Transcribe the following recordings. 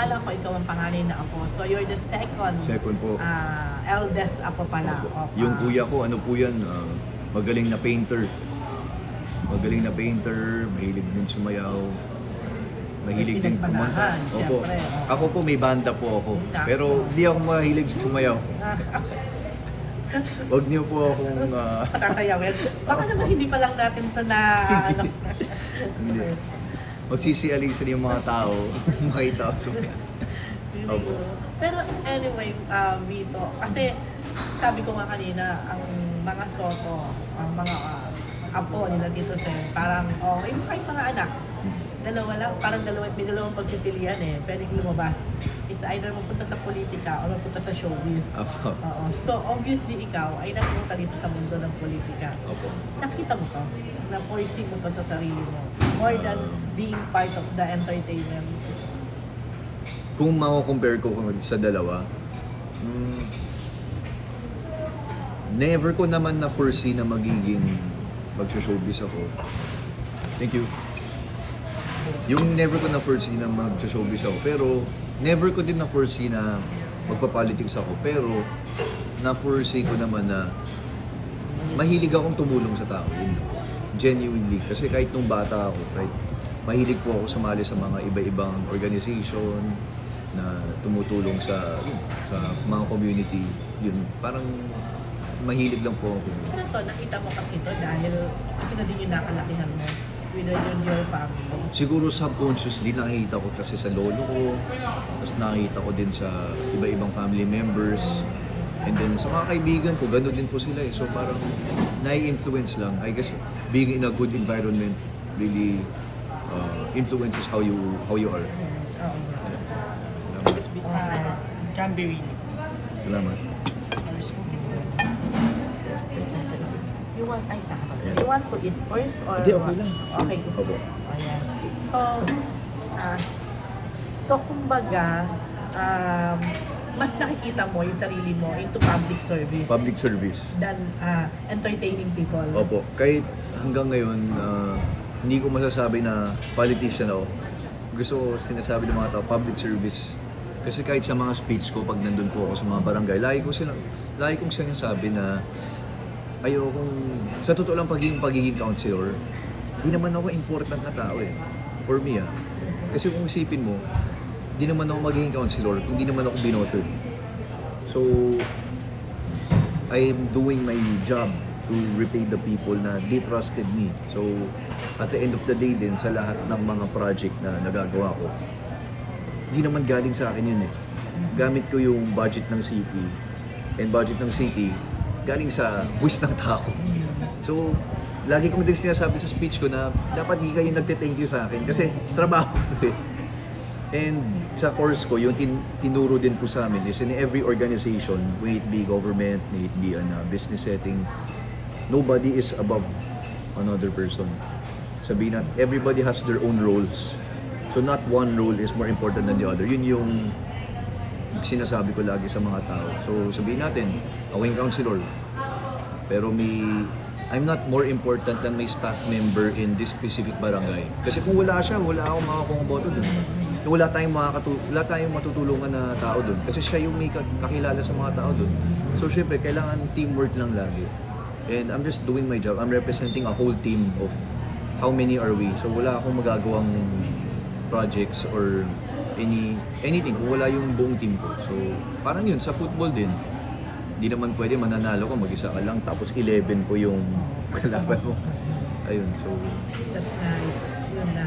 akala ko ikaw ang panganay na apo. So you're the second, Second po. ah, eldest apo pala. Opo. Yung ah, kuya ko, ano po yan, ah, magaling na painter. Magaling na painter, mahilig din sumayaw. Mahilig din kumanta. Opo. syempre, oo. Ako po may banda po ako. Pero hindi ako mahilig sumayaw. Huwag niyo po akong ah, Kakayawin. Baka naman hindi pa lang natin ito na ano. hindi. Magsisialisan yung mga tao. Makita ako sumayaw. Opo. Pero anyway, uh, Vito, kasi sabi ko nga kanina, ang mga soto, ang mga ah, apo nila dito sa parang, oh, yung kahit mga anak, dalawa lang, parang dalawa, may dalawang pagpipilian eh, pwedeng lumabas. Is either mapunta sa politika o mapunta sa showbiz. Opo. Oo. So, obviously, ikaw ay napunta dito sa mundo ng politika. Opo. Nakita mo to, na foresee mo to sa sarili mo. More than being part of the entertainment. Kung mako-compare ko sa dalawa, mm, never ko naman na foresee na magiging mag-showbiz ako. Thank you. Yung never ko na foresee na mag-showbiz ako. Pero never ko din na foresee na magpa-politics ako. Pero na foresee ko naman na mahilig akong tumulong sa tao. Yun. Genuinely. Kasi kahit nung bata ako, kahit mahilig po ako sumali sa mga iba-ibang organization na tumutulong sa yun, sa mga community. Yun, parang mahilig lang po ako. Ano to, nakita mo kasi ito dahil ito na din yung nakalakihan mo with your, your family. Siguro subconsciously nakikita ko kasi sa lolo ko, tapos nakikita ko din sa iba-ibang family members, and then sa mga kaibigan ko, gano'n din po sila eh. So parang nai-influence lang. I guess being in a good environment really uh, influences how you how you are. Oo. Salamat. Uh, can be really. Salamat. You want, ay? Ayan. You want to eat first or Hindi, okay lang. Okay. Opo. Ayan. So, ah, so kumbaga, um, mas nakikita mo yung sarili mo into public service Public service. than ah, entertaining people. Opo. Kahit hanggang ngayon, uh, hindi ko masasabi na politician ako. Gusto ko sinasabi ng mga tao, public service. Kasi kahit sa mga speech ko, pag nandun po ako sa mga barangay, lagi ko sila, lagi kong sinasabi na ayokong, sa totoo lang pagiging, pagiging counselor, di naman ako important na tao eh. For me ah. Kasi kung isipin mo, di naman ako magiging counselor kung di naman ako binoto. So, I am doing my job to repay the people na they trusted me. So, at the end of the day din, sa lahat ng mga project na nagagawa ko, hindi naman galing sa akin yun eh. Gamit ko yung budget ng city. And budget ng city, galing sa buwis ng tao. So, lagi kong din sinasabi sa speech ko na dapat di kayo nagte-thank you sa akin kasi trabaho ko eh. And sa course ko, yung tin- tinuro din po sa amin is in every organization, may it be government, may it be a business setting, nobody is above another person. Sabihin na, everybody has their own roles. So not one role is more important than the other. Yun yung sinasabi ko lagi sa mga tao. So sabihin natin, ako yung counselor. Pero may I'm not more important than my staff member in this specific barangay. Kasi kung wala siya, wala akong makakong boto dun. Wala tayong, makakatu- wala tayong matutulungan na tao dun. Kasi siya yung may ka- kakilala sa mga tao dun. So syempre, kailangan teamwork lang lagi. And I'm just doing my job. I'm representing a whole team of how many are we. So wala akong magagawang projects or any anything kung wala yung buong team ko. So parang yun, sa football din, di naman pwede mananalo ka mag-isa ka lang tapos 11 po yung kalaban mo. Ayun, so That's nice. Yun na.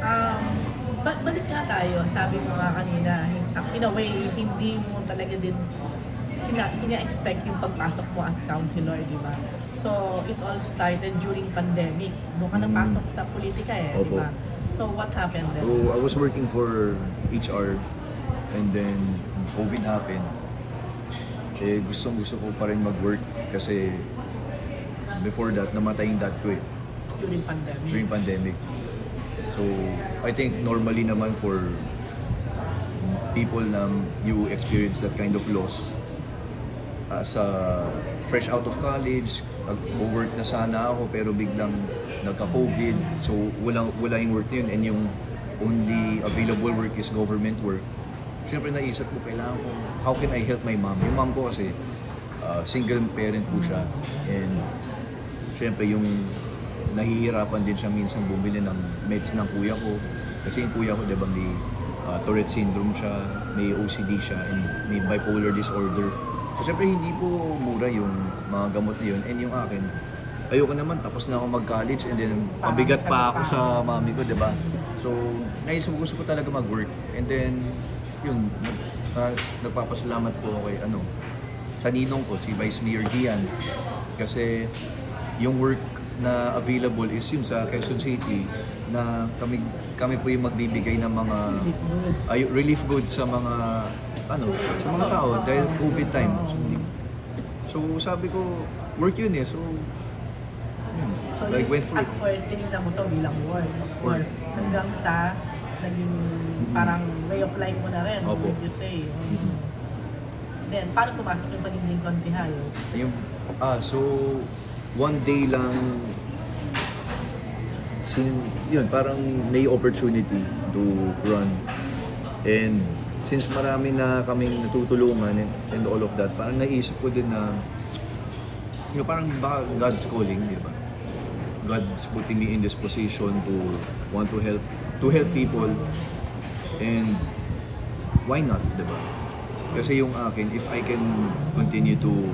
Um, ba- balik nga tayo. Sabi mo nga kanina, in a way, hindi mo talaga din kina, kina-expect yung pagpasok mo as counselor, di ba? So, it all started during pandemic. Doon ka Mm. napasok sa politika eh, di Opo. ba? So, what happened then? So, I was working for HR and then COVID happened. Eh, gustong gusto ko pa rin mag-work kasi before that, namatay yung dad ko eh, During pandemic. during pandemic. So, I think normally naman for people na you experience that kind of loss as a fresh out of college, nag-work na sana ako pero biglang nagka-COVID. So wala, wala yung work yun and yung only available work is government work. siyempre naisip ko, kailangan ko, how can I help my mom? Yung mom ko kasi, uh, single parent po siya. And, siyempre yung nahihirapan din siya minsan bumili ng meds ng kuya ko. Kasi yung kuya ko, di ba, may uh, Tourette syndrome siya, may OCD siya, and may bipolar disorder. So, siyempre, hindi po mura yung mga gamot na yun. And yung akin, ayoko naman, tapos na ako mag-college and then Parang mabigat pa ako sa mami ko, di ba? So, naisip ko gusto ko talaga mag-work. And then, yun, uh, nagpapasalamat po ako kay, ano, sa ninong ko, si Vice Mayor Gian. Kasi, yung work na available is yun sa Quezon City na kami kami po yung magbibigay ng mga ay, relief goods sa mga ano sa mga tao dahil COVID time. So, so sabi ko work yun eh. So yun. So, like went for it. work, tinignan mo to bilang work. work. Hanggang sa naging parang way of life mo na rin, Opo. would you say. Mm. Then, paano pumasok yung pagiging kontihal? Yung, ah, so, one day lang, sin, yun, parang may opportunity to run. And since marami na kaming natutulungan and, and all of that, parang naisip ko din na, you know, parang baka God's calling, di ba? God's putting me in this position to want to help, to help people. And why not, di ba? Kasi yung akin, if I can continue to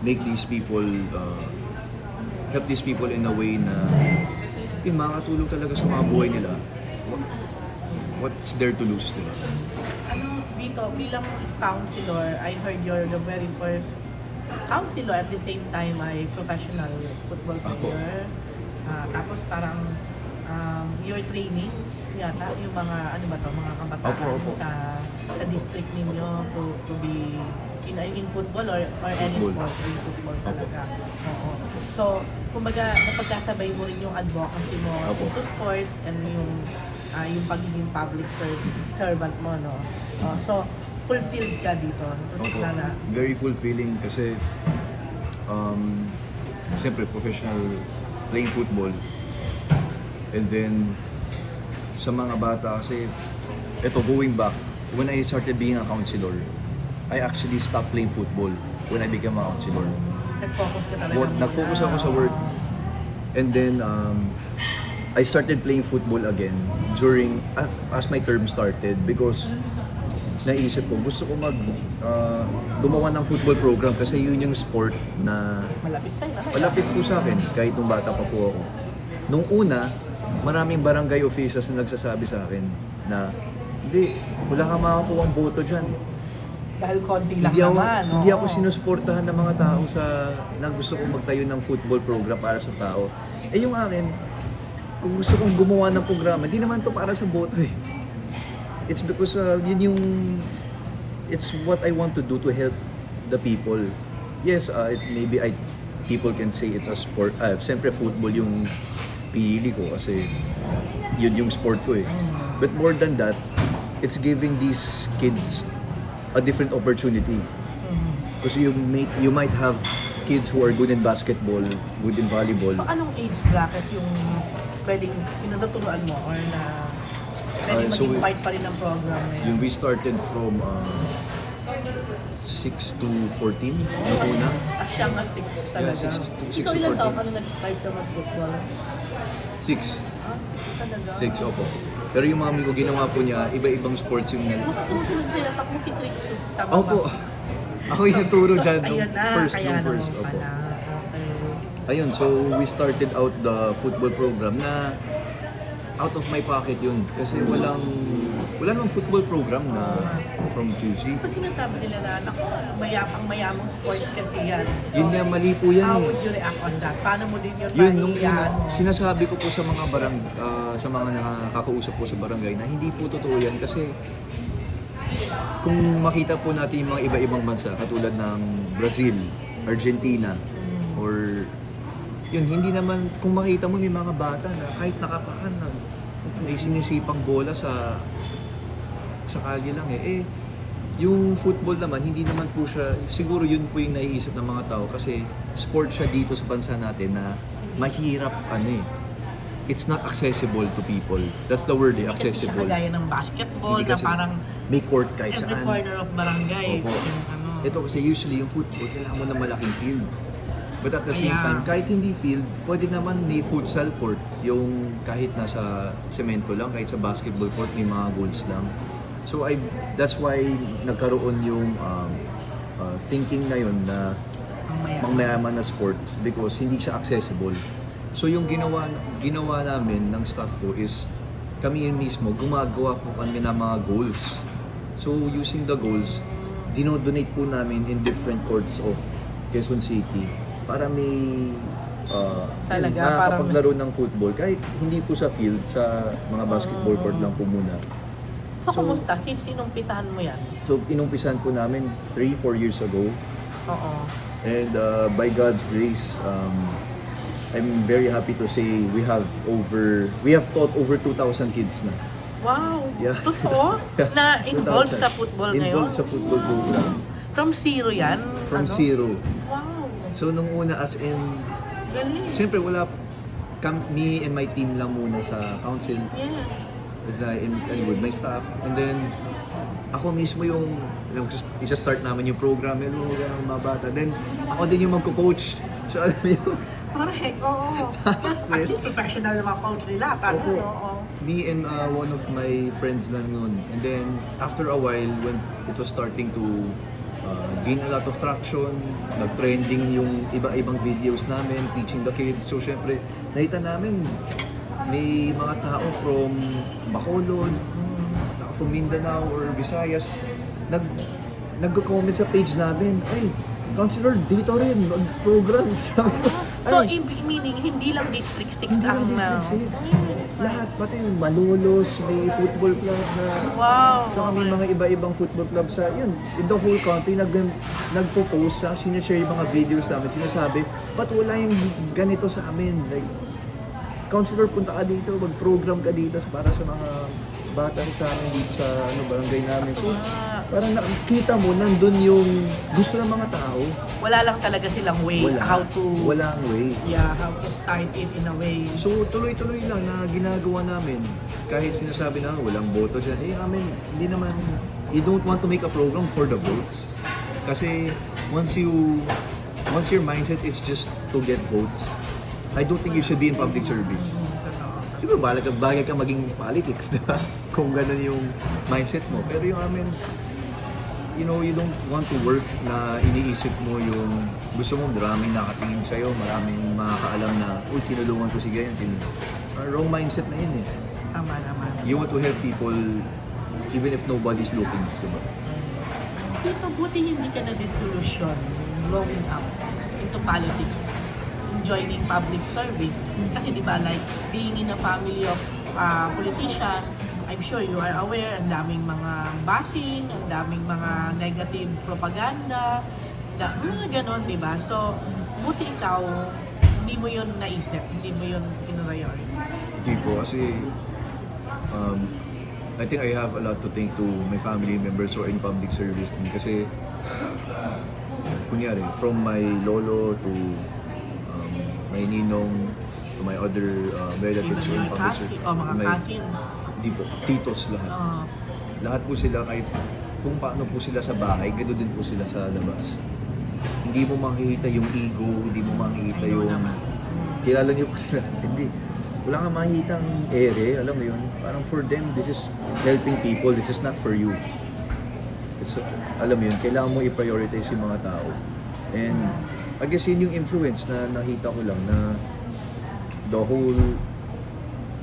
make these people, uh, help these people in a way na yung makakatulong talaga sa mga buhay nila, what- what's there to lose, di ba? Ano, Vito, bilang counselor, I heard you're the very first counselor at the same time ay professional football player. Ah, tapos parang um, you're training yata yung mga ano ba to mga kabataan Opo, opo. sa sa district ninyo to to be in in football or or any Football. sport in football Opo. talaga. Oo. So, kumbaga napagkasabay mo rin yung advocacy mo Opo. into sport and yung ah, yung pagiging public ser- servant mo, no? Oh, so, fulfilled ka dito. Opo. Na. Very fulfilling kasi um, siyempre professional playing football and then sa mga bata kasi eto going back when I started being a counselor I actually stopped playing football when I became a counselor Nag-focus ka talaga. What- nag-focus ako sa work. and then um, I started playing football again during as my term started because naisip ko gusto ko mag uh, gumawa ng football program kasi yun yung sport na Malapit sa'yo. ano? malapit po sa akin kahit nung bata pa po ako. Nung una, maraming barangay officials na nagsasabi sa akin na hindi, wala kang makakuha ang boto dyan. Dahil konti lang Hindi ako, naman. hindi oo. ako sinusuportahan ng mga tao sa na gusto kong magtayo ng football program para sa tao. Eh yung akin, kung gusto kong gumawa ng programa, hindi naman to para sa boto eh. It's because uh, yun yung it's what I want to do to help the people. Yes, uh, it, maybe I people can say it's a sport. Uh, Siyempre football yung pinili ko kasi yun yung sport ko eh. But more than that, it's giving these kids a different opportunity. Kasi you may you might have kids who are good in basketball, good in volleyball. So, anong age bracket yung pwedeng pinatuturuan mo or na pwedeng Ah, so maging part pa rin ng program na yun? Yung we started from uh, 6 to 14 yung una. As young as 6 talaga. six to- six Ikaw to ilang 14. taon ka nung nag-start ka mag-football? 6. Ah, 6 talaga. 6, opo. Pero yung mami ko ginawa po niya, iba-ibang sports yung nag... Tulog sila, mo si Trixus, tama Opo. ba? Ako yung nagturo So, dyan nung ayun na, first, kaya nung first. naman Opo. pala. Ayun, so we started out the football program na out of my pocket yun. Kasi walang, wala namang football program na from QC. Kasi sinasabi nila na, naku, mayapang mayamang sports kasi yan. So, Yun nga, mali po yan How eh. would you react on that? Paano mo din yun Yun, nung una, sinasabi ko po sa mga barang, ah, sa mga nakakausap po sa barangay na hindi po totoo yan kasi kung makita po natin yung mga iba-ibang bansa katulad ng Brazil, Argentina, or yun, hindi naman, kung makita mo may mga bata na kahit nakapakan na may sinisipang bola sa sa kalye lang eh. Eh, yung football naman, hindi naman po siya, siguro yun po yung naiisip ng mga tao kasi sport siya dito sa bansa natin na mahirap ano eh. it's not accessible to people. That's the word, eh, Kasi accessible. kagaya ng basketball Hindi na kasi parang may court kahit every saan. corner of barangay. Opo. Yung ano. Ito kasi usually yung football, kailangan mo na malaking field. But at the same Kaya- time, kahit hindi field, pwede naman may futsal court. Yung kahit nasa semento lang, kahit sa basketball court, may mga goals lang. So I, that's why nagkaroon yung um, uh, thinking na yun na Ang maya. mangmayaman na sports because hindi siya accessible. So yung ginawa ginawa namin ng staff ko is kami yun mismo gumagawa po kami ng mga goals. So using the goals, dinodonate po namin in different courts of Quezon City para may uh, Talaga, parang- nakakapaglaro ng football kahit hindi po sa field, sa mga basketball court lang po muna. So, So- kumusta? Since sinumpisahan mo yan? So inumpisan po namin 3-4 years ago Oo. And uh, by God's grace, um, I'm very happy to say we have over, we have taught over 2,000 kids na. Wow! Yeah. Totoo? na involved 2,000. sa football ngayon? Involved sa football program. From zero yan? From Ano? zero. Wow! So nung una as in, Galing. siyempre wala, kam, me and my team lang muna sa council. Yes. With, uh, in, and with my staff. And then, ako mismo yung, isa-start namin yung program, yung mga ganang mga bata. Then, ako din yung magko-coach. So alam mo yung, Correct, oo. At least professional naman coach nila. Parang ano, oo. me and uh, one of my friends na noon. And then, after a while, when it was starting to uh, gain a lot of traction, nag-trending yung iba-ibang videos namin, teaching the kids. So, syempre, nakita namin, may mga tao from Bacolod, tao from Mindanao or Visayas, nag nagko-comment sa page namin, ay, Counselor, dito rin, mag-program. So, "Ay, i- meaning, hindi lang District 6 hindi ang... lang na- District 6. Lahat, pati Malolos, may football club na Wow! Tsaka may mga iba-ibang football club sa, yun, in the whole country, nag, nagpo-post siya, sinashare yung mga videos namin, sinasabi, ba't wala yung ganito sa amin? Like, counselor, punta ka dito, mag-program ka dito para sa mga bata sa amin dito sa ano, barangay namin. So, parang nakikita mo, nandun yung gusto ng mga tao. wala lang talaga silang way Wala. how to... Walang way. Yeah, how to start it in a way. So tuloy-tuloy lang na ginagawa namin. Kahit sinasabi na walang boto siya, eh amin, hindi naman, you don't want to make a program for the votes. Kasi once you, once your mindset is just to get votes, I don't think you should be in public service. Siguro bagay ka, bagay ka maging politics, di ba? Kung ganun yung mindset mo. Pero yung amin, you know, you don't want to work na iniisip mo yung gusto mo, maraming nakatingin sa'yo, maraming makakaalam na, uy, tinulungan ko si Gayan. Uh, wrong mindset na yun eh. Tama naman. You want to help people even if nobody's looking, di ba? Dito, buti hindi ka na disillusion growing up into politics, joining public service. Kasi di ba, like, being in a family of uh, politician, I'm sure you are aware, ang daming mga bashing, ang daming mga negative propaganda, da, mga ganon, di ba? So, buti ikaw, hindi mo yun naisip, hindi mo yun pinrayority. Hindi po, kasi um, I think I have a lot to thank to my family members who are in public service din. Kasi, kunyari, from my lolo to my ninong to my other uh, relatives Even your public cousin, service. o mga cousins. Hindi po, titos lahat. Uh, Lahat po sila kahit kung paano po sila sa bahay, ganoon din po sila sa labas. Hindi mo makikita yung ego, hindi mo makikita yung... naman. Kilala niyo po sila. Hindi. Wala kang makikita ang ere, alam mo yun. Parang for them, this is helping people, this is not for you. It's, alam mo yun, kailangan mo i-prioritize yung mga tao. And I guess yun yung influence na nakita ko lang na the whole,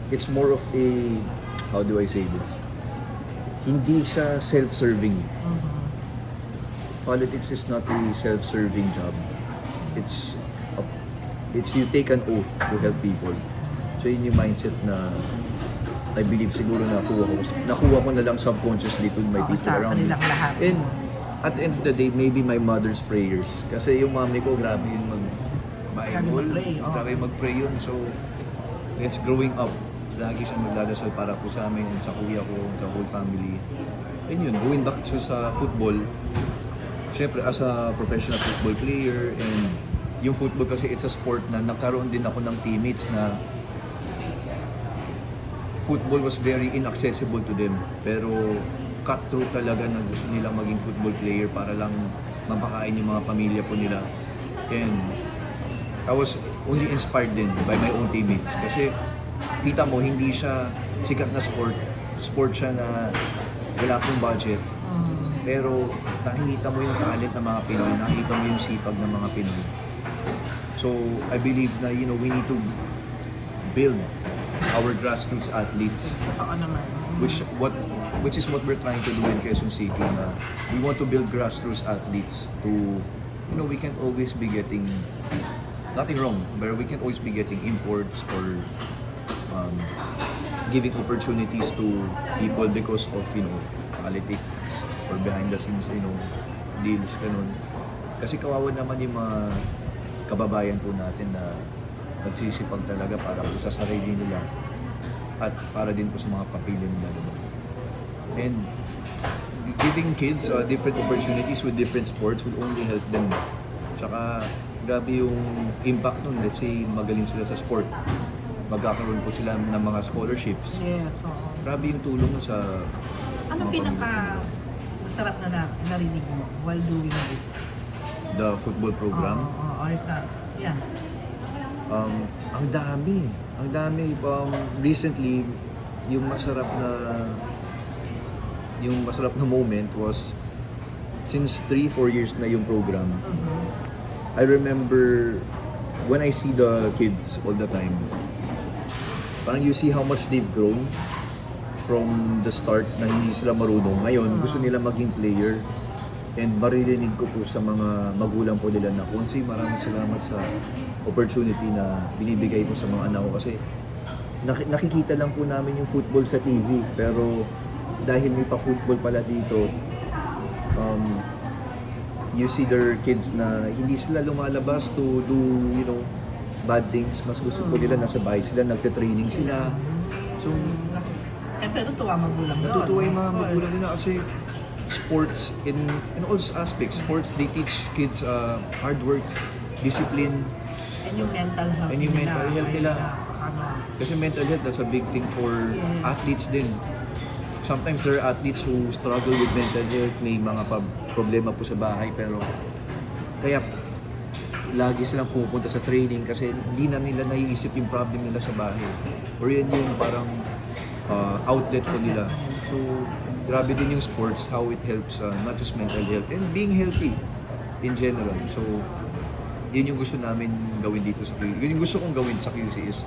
it's more of a, how do I say this? Hindi siya self-serving. Politics is not a self-serving job. It's a- it's you take an oath to help people. So yun yung mindset na I believe siguro nakuha ko. Nakuha ko na lang subconsciously to my Oo, people sa around me. kanilang lahat. And at the end of the day, maybe my mother's prayers. Kasi yung mami ko, grabe yun mag Bible. oo. Grabe mag-pray yun. So, yes, growing up, lagi siya magdadasal para po sa amin sa kuya ko, sa whole family. And yun, going back to sa football, syempre as a professional football player and yung football kasi it's a sport na nagkaroon din ako ng teammates na football was very inaccessible to them. Pero cutthroat talaga na gusto nilang maging football player para lang mapakain yung mga pamilya po nila. And I was only inspired din by my own teammates kasi kita mo hindi siya sikat na sport. Sport siya na wala pong budget. Pero nakikita mo yung talent ng mga Pinoy, nakikita mo yung sipag ng mga Pinoy. So I believe na you know we need to build our grassroots athletes Oo naman. which what which is what we're trying to do in Quezon City na we want to build grassroots athletes to you know we can't always be getting nothing wrong but we can always be getting imports or um, giving opportunities to people because of you know politics or behind the scenes you know deals ganun kasi kawawa naman yung mga kababayan po natin na nagsisipag talaga para po sa sarili nila at para din po sa mga pamilya nila. diba? And giving kids uh, different opportunities with different sports will only help them. Tsaka grabe yung impact nun. Let's say magaling sila sa sport. Magkakaroon po sila ng mga scholarships. Yes, oo. Grabe yung tulong nun sa Ano mga pinaka masarap na, na narinig mo while doing this? the football program. Oo, oo, or sa, yeah. Um, ang dami. Ang dami. Um, recently, yung masarap na yung masarap na moment was since 3-4 years na yung program. I remember when I see the kids all the time, parang you see how much they've grown from the start na hindi sila marunong. Ngayon, gusto nila maging player. And maririnig ko po sa mga magulang po nila na Kunsi, maraming salamat sa opportunity na binibigay mo sa mga anak ko kasi nak- nakikita lang po namin yung football sa TV pero dahil may pa-football pala dito um, you see their kids na hindi sila lumalabas to do you know bad things mas gusto po nila nasa bahay sila nagte-training sila so Eh, pero tuwa magulang doon. natutuwa yung mga magulang nila kasi sports in in all aspects sports they teach kids uh, hard work discipline And yung mental health And yung mental health nila. Ano, Kasi mental health, that's a big thing for Yes. athletes din. Sometimes there are athletes who struggle with mental health, may mga problema po sa bahay, pero kaya lagi silang pupunta sa training kasi hindi na nila naiisip yung problem nila sa bahay. Or yun yung parang uh, outlet ko nila. So, grabe din yung sports, how it helps uh, not just mental health, and being healthy in general. So, yun yung gusto namin gawin dito sa QC. Yun yung gusto kong gawin sa QC is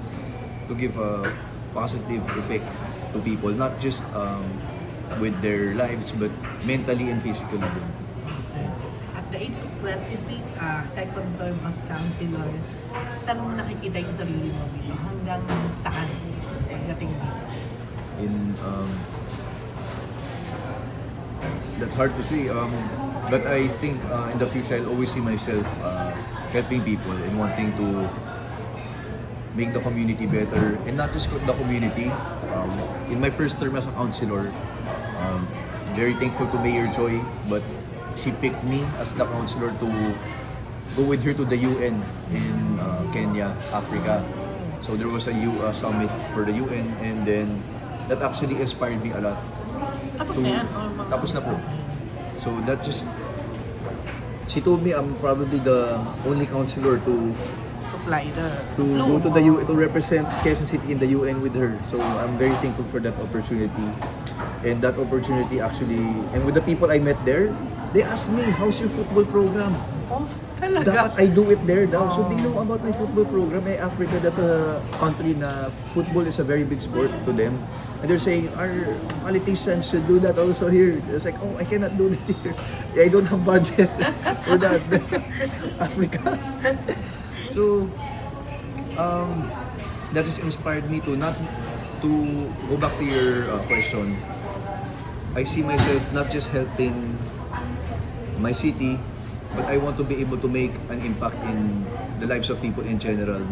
to give a positive effect to people, not just um, with their lives, but mentally and physically. At the age of 26, ah second term as counselor, saan mo nakikita yung sarili mo dito? Hanggang saan pagdating dito? In um, that's hard to say. Um, but I think uh, in the future, I'll always see myself uh, helping people and wanting to make the community better, and not just the community. Um, in my first term as a counselor, um, very thankful to Mayor Joy, but she picked me as the counselor to go with her to the UN in uh, Kenya, Africa. So there was a U uh, summit for the UN, and then that actually inspired me a lot. Tapos to- na yan? Or mga- Tapos na po. So that just she told me I'm probably the only counselor to To fly the... to go to the U to represent Quezon City in the UN with her. So I'm very thankful for that opportunity. And that opportunity actually and with the people I met there, they asked me, "How's your football program?" Oh, talaga? Dapat I do it there daw. So they know about my football program. Eh, Africa, that's a country na football is a very big sport to them. And they're saying, our politicians should do that also here. It's like, oh, I cannot do that here. I don't have budget for that. Africa. So, um, that just inspired me to not, to go back to your uh, question. I see myself not just helping my city, but I want to be able to make an impact in the lives of people in general,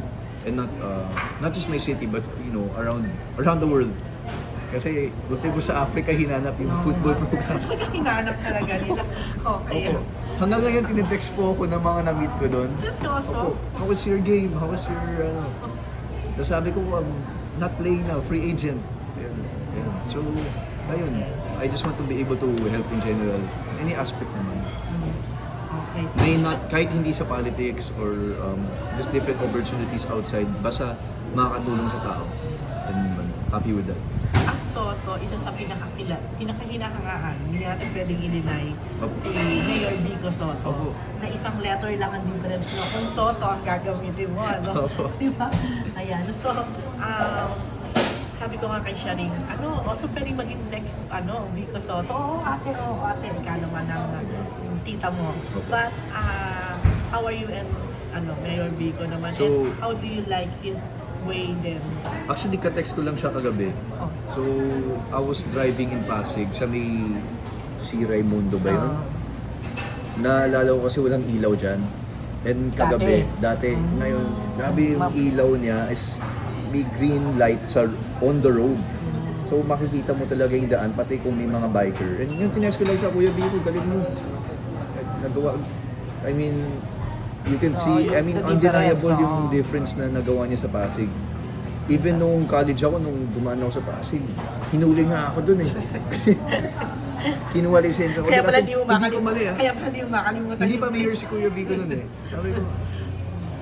and not uh, not just my city, but you know around around the world. Kasi buti ko sa Africa hinanap yung football program. Talaga hinahanap talaga nila. Okay. Opo. Hanggang ngayon tinetext po ako ng mga na-meet ko doon. Seryoso? How was your game? How was your ano? Tapos sabi ko, um, not playing now, free agent. Yeah. So, ayun. I just want to be able to help in general. Any aspect naman. Okay. May not, kahit hindi sa politics or um, just different opportunities outside, basta makakatulong sa tao. And um, happy with that. Ang Soto, isa sa pinakakila, pinakahinahangaan, hindi natin pwedeng i-deny, Opo. si Mayor Vico Soto, Opo. na isang letter lang ang difference mo kung Soto ang gagamitin mo, ano? Opo. Di ba? Ayan. So, um, sabi ko nga kay Sharing, ano, also pwedeng maging next, ano, Vico Soto. Oo, ate, oo, ate, ikaw naman ang uh, tita mo. But, uh, how are you and, ano, Mayor Vico naman? So- and how do you like his way then? Actually, ka-text ko lang siya kagabi. Oh. So, I was driving in Pasig sa may si Raimundo ba yun? Ah. Naalala ko kasi walang ilaw dyan. And kagabi, dati, ngayon, grabe yung ilaw niya is may green light sa on the road. So makikita mo talaga yung daan, pati kung may mga biker. And yung tinest ko lang siya, Kuya Biko, galing mo. Nagawa, I mean, you can Oh, see, I mean, undeniable yung difference na nagawa niya sa Pasig. Even nung college ako, nung dumaan ako sa Pasig, hinuli nga ako dun eh. Kinuha lisensya ko. Kaya pala di mo hindi ko makalimutan. mali ah. Kaya pala di mo makalimutan. Hindi pa mayor si Kuya Vico nun eh. Sabi ko,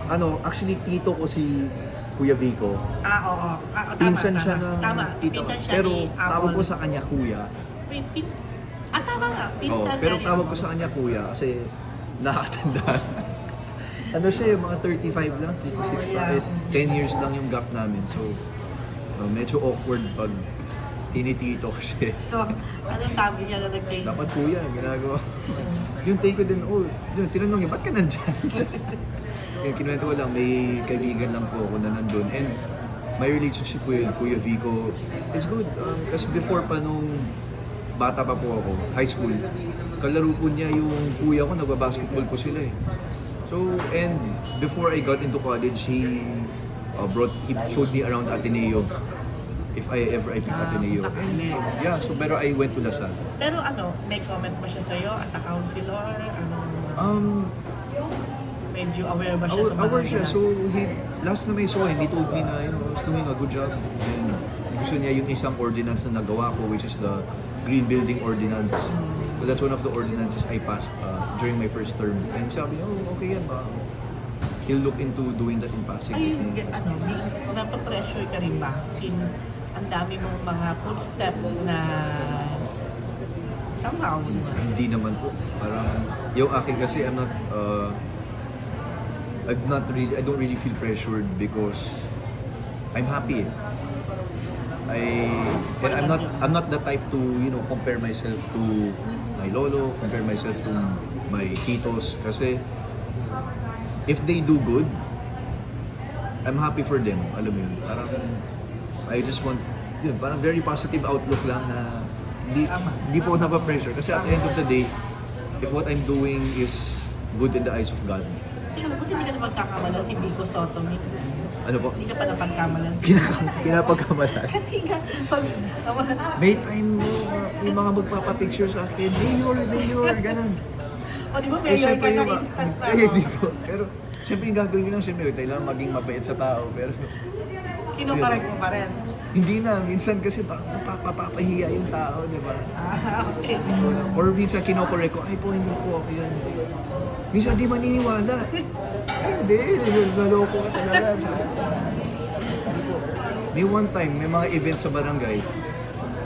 ano, actually tito ko si Kuya Vico. Ah, oo. Ah, oh, tama, Pinsan tama. siya ng Tama. tito. Pinsan siya Pero ni tawag ko sa kanya kuya. Wait, pins... Ah, tama nga. Pinsan pero nga ni tawag ko Apple. sa kanya kuya kasi nakatanda. Ano siya, yung mga 35 lang, 36 pa. Eh, 10 years lang yung gap namin. So, uh, medyo awkward pag tinitito ko siya. So, ano sabi niya na nag-date? Dapat kuya, ginagawa. yung take ko din, oh, yun, tinanong niya, ba't ka nandyan? yung kinuwento ko lang, may kaibigan lang po ako na nandun. And my relationship with Kuya Vico, it's good. Um, kasi before pa nung bata pa po ako, high school, kalaro po niya yung kuya ko, nagbabasketball po sila eh. So, and before I got into college, he uh, brought, he showed me around Ateneo. If I ever I pick Ah, Ateneo. sa Ateneo. yeah, so pero I went to Lasal. Pero ano, may comment ba siya sa'yo as a counselor? Ano, Um, medyo aware ba siya Aware, sa mga aware siya. So, he, last na may saw him, he told me na, you know, I was doing a good job. And gusto niya yung isang ordinance na nagawa ko, which is the Green Building Ordinance. So, that's one of the ordinances I passed uh, during my first term. And sabi niya, oh, okay yan ba? He'll look into doing that in Pasig. Ay, I think. g- ano, may, napapressure ka rin ba? Since ang dami mong mga footstep na somehow? Hindi naman po. Parang, yung akin kasi, I'm not, uh, I'm not really, I don't really feel pressured because I'm happy. eh. I, and I'm not, I'm not the type to, you know, compare myself to my lolo, compare myself to my titos. Kasi, if they do good, I'm happy for them. Alam mo yun. Parang, I just want, yun, parang very positive outlook lang na hindi, hindi po napapressure. Kasi at the end of the day, if what I'm doing is good in the eyes of God, Tingnan mo, buti hindi ka na magkakamalan si Vico ano po, Hindi ka pa napagkamalan si Pinaka- pinapagkamalan. Kasi nga, pag, May time mo, uh, yung mga magpapapicture sa akin, Mayor, Mayor, ganun. o di ba, Eh, mayor ka syempre na yung, na. eh, hindi ko. Pero, syempre yung gagawin ko lang, syempre, kailangan maging mabait sa tao. Pero, Kinukorek mo pa rin. hindi na. Minsan kasi parang napapapahiya yung tao, di ba? Ah, okay. Or minsan kinokorek ko, ay po, hindi po ako yan. Minsan di maniniwala. Ay, hindi, naloko ka talaga. May one time, may mga event sa barangay,